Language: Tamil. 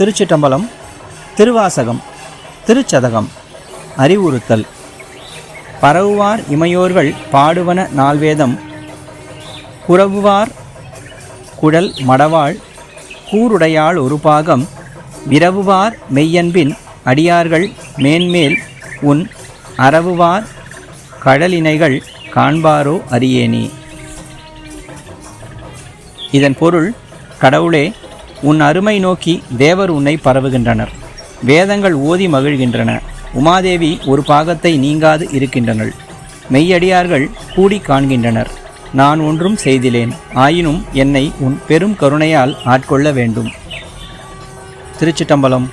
திருச்சிட்டம்பலம் திருவாசகம் திருச்சதகம் அறிவுறுத்தல். பரவுவார் இமையோர்கள் பாடுவன நால்வேதம் குறவுவார் குழல் மடவாள் கூருடையாள் ஒரு பாகம் விரவுவார் மெய்யன்பின் அடியார்கள் மேன்மேல் உன் அறவுவார் கடலினைகள் காண்பாரோ அரியேனி இதன் பொருள் கடவுளே உன் அருமை நோக்கி தேவர் உன்னை பரவுகின்றனர். வேதங்கள் ஓதி மகிழ்கின்றன. உமாதேவி ஒரு பாகத்தை நீங்காது இருக்கின்றனர் மெய்யடியார்கள் கூடி காண்கின்றனர். நான் ஒன்றும் செய்திலேன். ஆயினும் என்னை உன் பெரும் கருணையால் ஆட்கொள்ள வேண்டும். திருச்சிட்டம்பலம்.